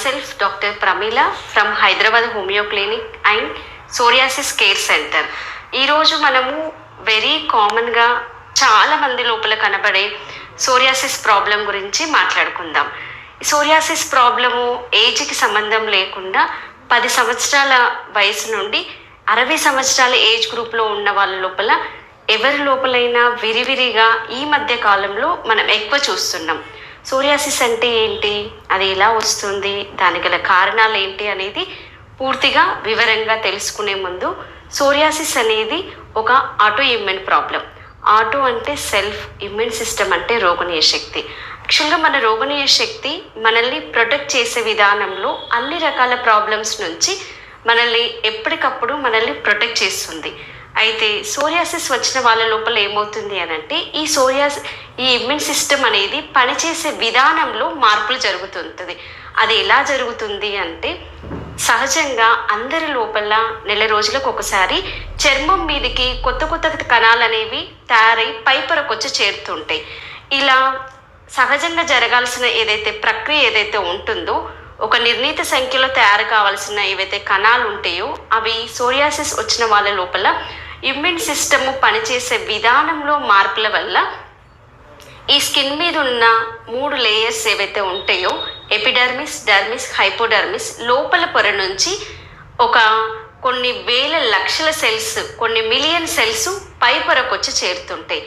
myself Dr. Pramila from Hyderabad homeo clinic and psoriasis care centre ఈరోజు మనము very కామన్గా చాలా మంది లోపల కనబడే సోరియాసిస్ ప్రాబ్లం గురించి మాట్లాడుకుందాం. సోరియాసిస్ ప్రాబ్లము ఏజ్కి సంబంధం లేకుండా పది సంవత్సరాల వయసు నుండి అరవై సంవత్సరాల ఏజ్ గ్రూప్లో ఉన్న వాళ్ళ లోపల ఎవరి లోపలైనా విరివిరిగా ఈ మధ్య కాలంలో మనం ఎక్కువ చూస్తున్నాం. సోరియాసిస్ అంటే ఏంటి? అది ఎలా వస్తుంది? దానికి గల కారణాలు ఏంటి అనేది పూర్తిగా వివరంగా తెలుసుకునే ముందు సోరియాసిస్ అనేది ఒక ఆటో ఇమ్యూన్ ప్రాబ్లం. ఆటో అంటే సెల్ఫ్ ఇమ్యూన్ సిస్టమ్ అంటే రోగనీయ శక్తి. యాక్చువల్గా మన రోగనీయ శక్తి మనల్ని ప్రొటెక్ట్ చేసే విధానంలో అన్ని రకాల ప్రాబ్లమ్స్ నుంచి మనల్ని ఎప్పటికప్పుడు మనల్ని ప్రొటెక్ట్ చేస్తుంది. అయితే సోరియాసిస్ వచ్చిన వాళ్ళ లోపల ఏమవుతుంది అని అంటే ఈ సోరియాస్ ఈ ఇమ్యూన్ సిస్టమ్ అనేది పనిచేసే విధానంలో మార్పులు జరుగుతుంటుంది. అది ఎలా జరుగుతుంది అంటే సహజంగా అందరి లోపల నెల రోజులకు ఒకసారి చర్మం మీదకి కొత్త కొత్త కణాలు అనేవి తయారై పైపరకు వచ్చి చేరుతుంటాయి. ఇలా సహజంగా జరగాల్సిన ఏదైతే ప్రక్రియ ఏదైతే ఉంటుందో ఒక నిర్ణీత సంఖ్యలో తయారు కావాల్సిన ఏవైతే కణాలు ఉంటాయో అవి సోరియాసిస్ వచ్చిన వాళ్ళ లోపల ఇమ్యూన్ సిస్టమ్ పనిచేసే విధానంలో మార్పుల వల్ల ఈ స్కిన్ మీద ఉన్న మూడు లేయర్స్ ఏవైతే ఉంటాయో ఎపిడర్మిస్ డర్మిస్ హైపోడర్మిస్ లోపల పొర నుంచి ఒక కొన్ని వేల లక్షల సెల్స్ కొన్ని మిలియన్ సెల్స్ పై పొరకు వచ్చి చేరుతుంటాయి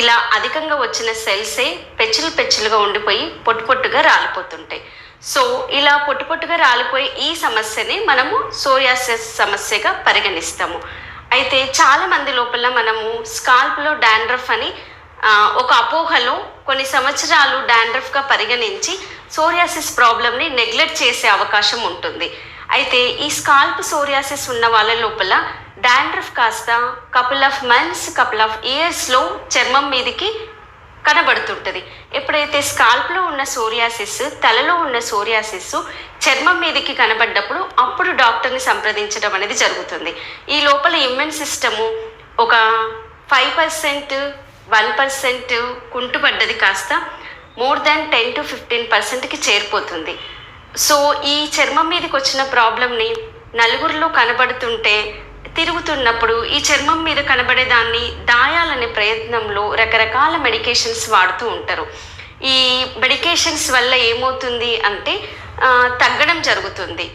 ఇలా అధికంగా వచ్చిన సెల్సే పెచ్చులు పెచ్చులుగా ఉండిపోయి పొట్టు పొట్టుగా రాలిపోతుంటాయి సో ఇలా పొట్టు పొట్టుగా రాలిపోయే ఈ సమస్యని మనము సోరియాసిస్ సమస్యగా పరిగణిస్తాము. అయితే చాలా మంది లోపల మనము స్కాల్ప్లో డాండ్రఫ్ అని ఒక అపోహలో కొన్ని సంవత్సరాలు డాండ్రఫ్గా పరిగణించి సోరియాసిస్ ప్రాబ్లమ్ని నెగ్లెక్ట్ చేసే అవకాశం ఉంటుంది. అయితే ఈ స్కాల్ప్ సోరియాసిస్ ఉన్న వాళ్ళ లోపల డాండ్రఫ్ కాస్త couple of months couple of ఇయర్స్లో చర్మం మీదకి కనబడుతుంటుంది. ఎప్పుడైతే స్కాల్ప్లో ఉన్న సోరియాసిస్ తలలో ఉన్న సోరియాసిస్ చర్మం మీదకి కనబడ్డప్పుడు అప్పుడు డాక్టర్ని సంప్రదించడం అనేది జరుగుతుంది. ఈ లోపల ఇమ్యూన్ సిస్టము ఒక ఫైవ్ పర్సెంట్ వన్ పర్సెంట్ కుంటుపడ్డది కాస్త more than ten to fifteen పర్సెంట్కి చేరిపోతుంది. సో ఈ చర్మం మీదకి వచ్చిన ప్రాబ్లమ్ని నలుగురిలో కనబడుతుంటే తిరుగుతున్నప్పుడు ఈ చర్మం మీద కనబడే దాన్ని దాయాలనే ప్రయత్నంలో రకరకాల మెడికేషన్స్ వాడుతూ ఉంటారు. ఈ మెడికేషన్స్ వల్ల ఏమవుతుంది అంటే తగ్గడం జరుగుతుంది.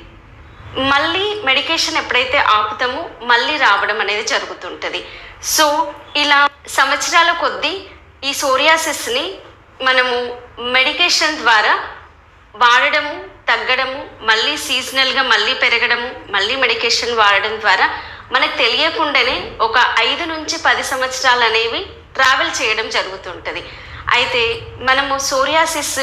మళ్ళీ మెడికేషన్ ఎప్పుడైతే ఆపుతామో మళ్ళీ రావడం అనేది జరుగుతుంటుంది. సో ఇలా సంవత్సరాల కొద్దీ ఈ సోరియాసిస్ని మనము మెడికేషన్ ద్వారా వాడడము తగ్గడము మళ్ళీ సీజనల్గా మళ్ళీ పెరగడము మళ్ళీ మెడికేషన్ వాడడం ద్వారా మనకు తెలియకుండానే ఒక ఐదు నుంచి పది సంవత్సరాలు అనేవి ట్రావెల్ చేయడం జరుగుతుంటుంది. అయితే మనము సోరియాసిస్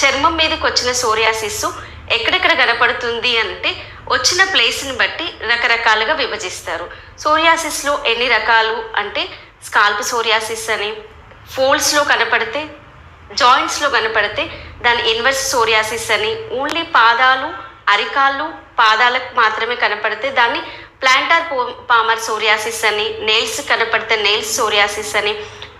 చర్మం మీదకి వచ్చిన సోరియాసిస్ ఎక్కడెక్కడ కనపడుతుంది అంటే వచ్చిన ప్లేస్ని బట్టి రకరకాలుగా విభజిస్తారు. సోరియాసిస్లో ఎన్ని రకాలు అంటే స్కాల్ప్ సోరియాసిస్ అని ఫోల్డ్స్లో కనపడితే జాయింట్స్లో కనపడితే దాని ఇన్వర్స్ సోరియాసిస్ అని ఓన్లీ పాదాలు అరికాళ్ళు పాదాలకు మాత్రమే కనపడితే దాన్ని ప్లాంటార్ పో పామర్ సోరియాసిస్ అని నెయిల్స్ కనపడితే నెయిల్స్ సోరియాసిస్ అని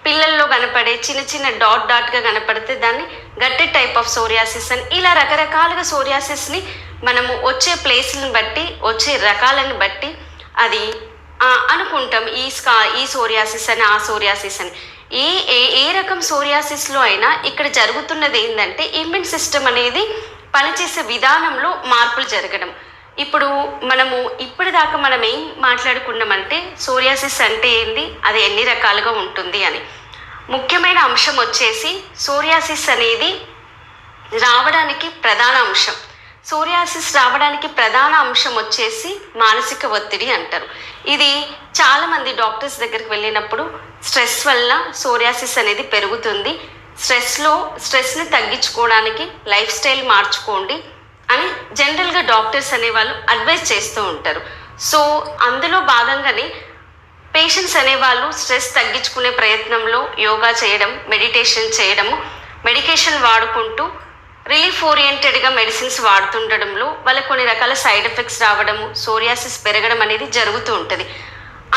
పిల్లల్లో కనపడే చిన్న చిన్న డాట్ డాట్గా కనపడితే దాన్ని గట్టి టైప్ ఆఫ్ సోరియాసిస్ అని ఇలా రకరకాలుగా సోరియాసిస్ని మనము వచ్చే ప్లేస్ని బట్టి వచ్చే రకాలను బట్టి అది అనుకుంటాం ఈ స్కా ఈ సోరియాసిస్ అని ఆ సోరియాసిస్ అని. ఏ ఏ ఏ రకం సోరియాసిస్లో అయినా ఇక్కడ జరుగుతున్నది ఏంటంటే ఇమ్యూన్ సిస్టమ్ అనేది పనిచేసే విధానంలో మార్పులు జరగడం. ఇప్పుడు మనము ఇప్పటిదాకా మనం ఏం మాట్లాడుకున్నామంటే సోరియాసిస్ అంటే ఏంది అది ఎన్ని రకాలుగా ఉంటుంది అని. ముఖ్యమైన అంశం వచ్చేసి సోరియాసిస్ అనేది రావడానికి ప్రధాన అంశం. సూర్యాసిస్ రావడానికి ప్రధాన అంశం వచ్చేసి మానసిక ఒత్తిడి అంటారు. ఇది చాలామంది డాక్టర్స్ దగ్గరికి వెళ్ళినప్పుడు స్ట్రెస్ వల్ల సోరియాసిస్ అనేది పెరుగుతుంది. స్ట్రెస్లో స్ట్రెస్ని తగ్గించుకోవడానికి లైఫ్ స్టైల్ మార్చుకోండి అని జనరల్గా డాక్టర్స్ అనేవాళ్ళు అడ్వైస్ చేస్తూ ఉంటారు. సో అందులో భాగంగానే పేషెంట్స్ అనేవాళ్ళు స్ట్రెస్ తగ్గించుకునే ప్రయత్నంలో యోగా చేయడం మెడిటేషన్ చేయడము మెడికేషన్ వాడుకుంటూ రిలీఫ్ ఓరియంటెడ్గా మెడిసిన్స్ వాడుతుండడంలో వాళ్ళకి కొన్ని రకాల సైడ్ ఎఫెక్ట్స్ రావడము సోరియాసిస్ పెరగడం అనేది జరుగుతూ ఉంటుంది.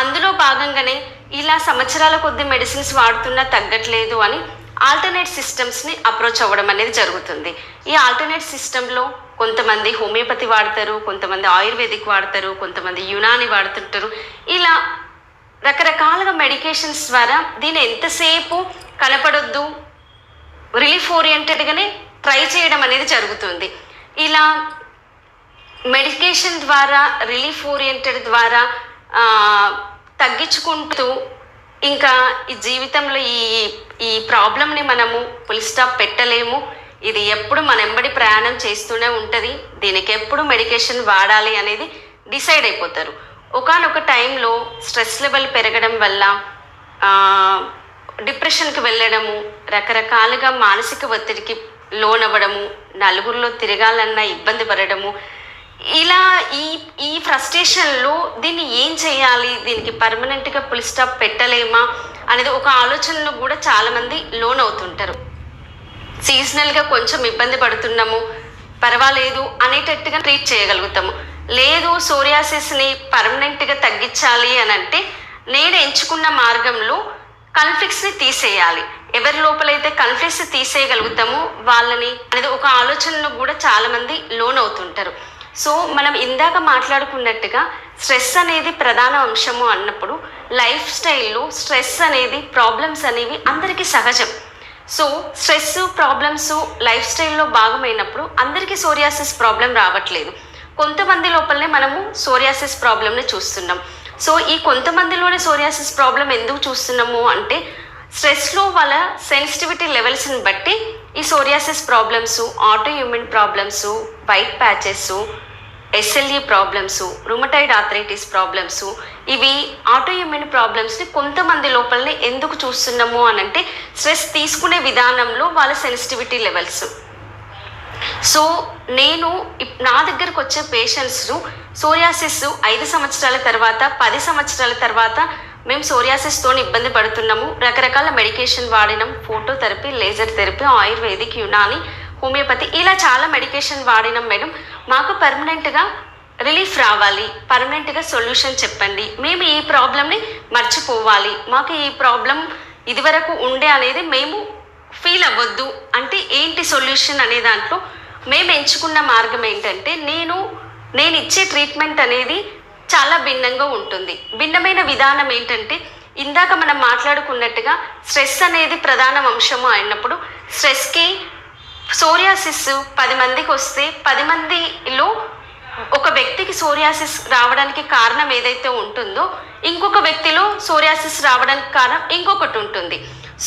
అందులో భాగంగానే ఇలా సంవత్సరాల కొద్ది మెడిసిన్స్ వాడుతున్నా తగ్గట్లేదు అని ఆల్టర్నేట్ సిస్టమ్స్ని అప్రోచ్ అవ్వడం అనేది జరుగుతుంది. ఈ ఆల్టర్నేట్ సిస్టంలో కొంతమంది హోమియోపతి వాడతారు కొంతమంది ఆయుర్వేదిక్ వాడతారు కొంతమంది యునాని వాడుతుంటారు. ఇలా రకరకాలుగా మెడికేషన్స్ ద్వారా దీన్ని ఎంతసేపు కనపడొద్దు రిలీఫ్ ఓరియంటెడ్గానే ట్రై చేయడం అనేది జరుగుతుంది. ఇలా మెడికేషన్ ద్వారా రిలీఫ్ ఓరియంటెడ్ ద్వారా తగ్గించుకుంటూ ఇంకా ఈ జీవితంలో ఈ ఈ ప్రాబ్లమ్ని మనము ఫుల్ స్టాప్ పెట్టలేము. ఇది ఎప్పుడు మన ఎంబడి ప్రయాణం చేస్తూనే ఉంటుంది. దీనికి ఎప్పుడు మెడికేషన్ వాడాలి అనేది డిసైడ్ అయిపోతారు. ఒకనొక టైంలో స్ట్రెస్ లెవెల్ పెరగడం వల్ల డిప్రెషన్కి వెళ్ళడము రకరకాలుగా మానసిక ఒత్తిడికి లోనవ్వడము నలుగురిలో తిరగాలన్న ఇబ్బంది పడడము. ఇలా ఈ ఈ ఫ్రస్ట్రేషన్లో దీన్ని ఏం చేయాలి? దీనికి పర్మనెంట్గా ఫుల్ స్టాప్ పెట్టలేమా? అనేది ఒక ఆలోచనలో కూడా చాలామంది లోన్ అవుతుంటారు సీజనల్గా కొంచెం ఇబ్బంది పడుతున్నాము పర్వాలేదు అనేటట్టుగా ట్రీట్ చేయగలుగుతాము. లేదు సోరియాసిస్ని పర్మనెంట్గా తగ్గించాలి అని అంటే నేను ఎంచుకున్న మార్గంలో కన్ఫ్లిక్ట్స్ని తీసేయాలి. ఎవరి లోపలైతే కన్ఫ్లిక్ట్స్ తీసేయగలుగుతామో వాళ్ళని అనేది ఒక ఆలోచనలో కూడా చాలామంది లోన్ అవుతుంటారు సో మనం ఇందాక మాట్లాడుకున్నట్టుగా స్ట్రెస్ అనేది ప్రధాన అంశము అన్నప్పుడు లైఫ్ స్టైల్లో స్ట్రెస్ అనేది ప్రాబ్లమ్స్ అనేవి అందరికీ సహజం. సో స్ట్రెస్ ప్రాబ్లమ్స్ లైఫ్ స్టైల్లో భాగమైనప్పుడు అందరికీ సోరియాసిస్ ప్రాబ్లం రావట్లేదు. కొంతమంది లోపలనే మనము సోరియాసిస్ ప్రాబ్లమ్ని చూస్తున్నాం. సో ఈ కొంతమందిలోనే సోరియాసిస్ ప్రాబ్లం ఎందుకు చూస్తున్నాము అంటే స్ట్రెస్లో వాళ్ళ సెన్సిటివిటీ లెవెల్స్ని బట్టి ఈ psoriasis problems auto immune problems white patches SLE problems rheumatoid arthritis problems ఇవి ఆటో ప్రాబ్లమ్స్ని కొంతమంది లోపలనే ఎందుకు చూస్తున్నాము అని అంటే స్ట్రెస్ తీసుకునే విధానంలో వాళ్ళ సెన్సిటివిటీ లెవెల్స్ సో నేను ఇప్- నా దగ్గరకు వచ్చే పేషెంట్స్ను సోరియాసిస్ ఐదు సంవత్సరాల తర్వాత పది సంవత్సరాల తర్వాత మేము సోరియాసిస్తో ఇబ్బంది పడుతున్నాము. రకరకాల medication వాడినాం. Phototherapy laser therapy ayurvedic Unani homeopathy ఇలా చాలా మెడికేషన్ వాడినాం మేడం. మాకు పర్మనెంట్గా రిలీఫ్ రావాలి. పర్మనెంట్గా సొల్యూషన్ చెప్పండి. మేము ఈ ప్రాబ్లమ్ని మర్చిపోవాలి. మాకు ఈ ప్రాబ్లం ఇదివరకు ఉండే అనేది మేము ఫీల్ అవ్వద్దు. అంటే ఏంటి సొల్యూషన్ అనే దాంట్లో మేము ఎంచుకున్న మార్గం ఏంటంటే నేను నేను ఇచ్చే ట్రీట్మెంట్ అనేది చాలా భిన్నంగా ఉంటుంది. భిన్నమైన విధానం ఏంటంటే ఇందాక మనం మాట్లాడుకున్నట్టుగా స్ట్రెస్ అనేది ప్రధాన అంశము అయినప్పుడు స్ట్రెస్కి సోరియాసిస్ పది మందికి వస్తే పది మందిలో ఒక వ్యక్తికి సోరియాసిస్ రావడానికి కారణం ఏదైతే ఉంటుందో ఇంకొక వ్యక్తిలో సోరియాసిస్ రావడానికి కారణం ఇంకొకటి ఉంటుంది.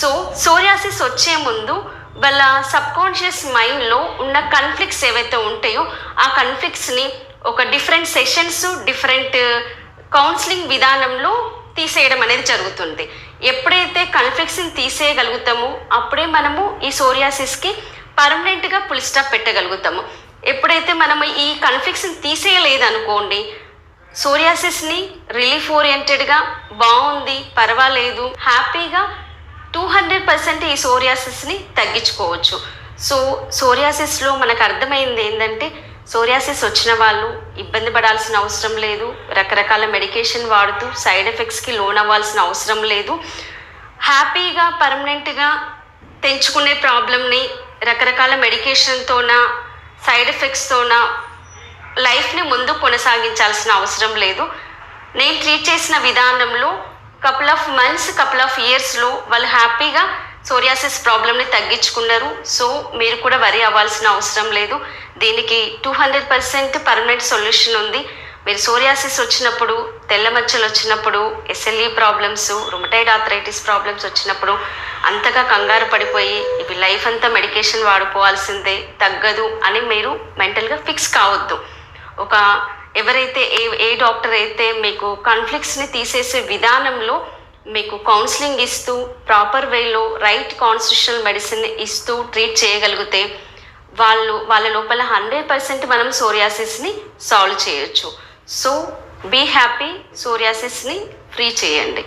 సో సోరియాసిస్ వచ్చే ముందు వాళ్ళ సబ్కాన్షియస్ మైండ్లో ఉన్న కన్ఫ్లిక్ట్స్ ఏవైతే ఉంటాయో ఆ కన్ఫ్లిక్ట్స్ని ఒక డిఫరెంట్ సెషన్స్ డిఫరెంట్ కౌన్సిలింగ్ విధానంలో తీసేయడం అనేది జరుగుతుంది. ఎప్పుడైతే కన్ఫ్లిక్ట్స్ని తీసేయగలుగుతామో అప్పుడే మనము ఈ సోరియాసిస్కి పర్మనెంట్గా పులిస్టాప్ పెట్టగలుగుతాము. ఎప్పుడైతే మనము ఈ కన్ఫ్లిక్ట్స్ని తీసేయలేదనుకోండి సోరియాసిస్ని రిలీఫ్ ఓరియంటెడ్గా బాగుంది పర్వాలేదు హ్యాపీగా టూ హండ్రెడ్ పర్సెంట్ ఈ సోరియాసిస్ని తగ్గించుకోవచ్చు. సో సోరియాసిస్లో మనకు అర్థమైంది ఏంటంటే సోరియాసిస్ వచ్చిన వాళ్ళు ఇబ్బంది పడాల్సిన అవసరం లేదు. రకరకాల మెడికేషన్ వాడుతూ సైడ్ ఎఫెక్ట్స్కి లోన్ అవ్వాల్సిన అవసరం లేదు. హ్యాపీగా పర్మనెంట్గా తెంచుకునే ప్రాబ్లమ్ని రకరకాల మెడికేషన్తోన సైడ్ ఎఫెక్ట్స్తోన లైఫ్ని ముందు కొనసాగించాల్సిన అవసరం లేదు. నేను ట్రీట్ చేసిన విధానంలో couple of months couple of ఇయర్స్లో వాళ్ళు హ్యాపీగా సోరియాసిస్ ప్రాబ్లమ్ని తగ్గించుకున్నారు. సో మీరు కూడా వరి అవ్వాల్సిన అవసరం లేదు. దీనికి two hundred percent permanent solution ఉంది. మీరు సోరియాసిస్ వచ్చినప్పుడు తెల్ల మచ్చలు వచ్చినప్పుడు SLE problems rheumatoid arthritis problems వచ్చినప్పుడు అంతగా కంగారు పడిపోయి ఇవి లైఫ్ అంతా మెడికేషన్ వాడుకోవాల్సిందే తగ్గదు అని మీరు మెంటల్గా ఫిక్స్ కావద్దు. ఒక ఎవరైతే ఏ ఏ డాక్టర్ అయితే మీకు కాన్ఫ్లిక్ట్స్ని తీసేసే విధానంలో మీకు కౌన్సిలింగ్ ఇస్తూ ప్రాపర్ వేలో రైట్ కాన్స్టిట్యూషనల్ మెడిసిన్ ఇస్తూ ట్రీట్ చేయగలిగితే వాళ్ళు వాళ్ళ లోపల హండ్రెడ్ పర్సెంట్ మనం సోరియాసిస్ని సాల్వ్ చేయొచ్చు. సో బీ హ్యాపీ సోరియాసిస్ని ఫ్రీ చేయండి.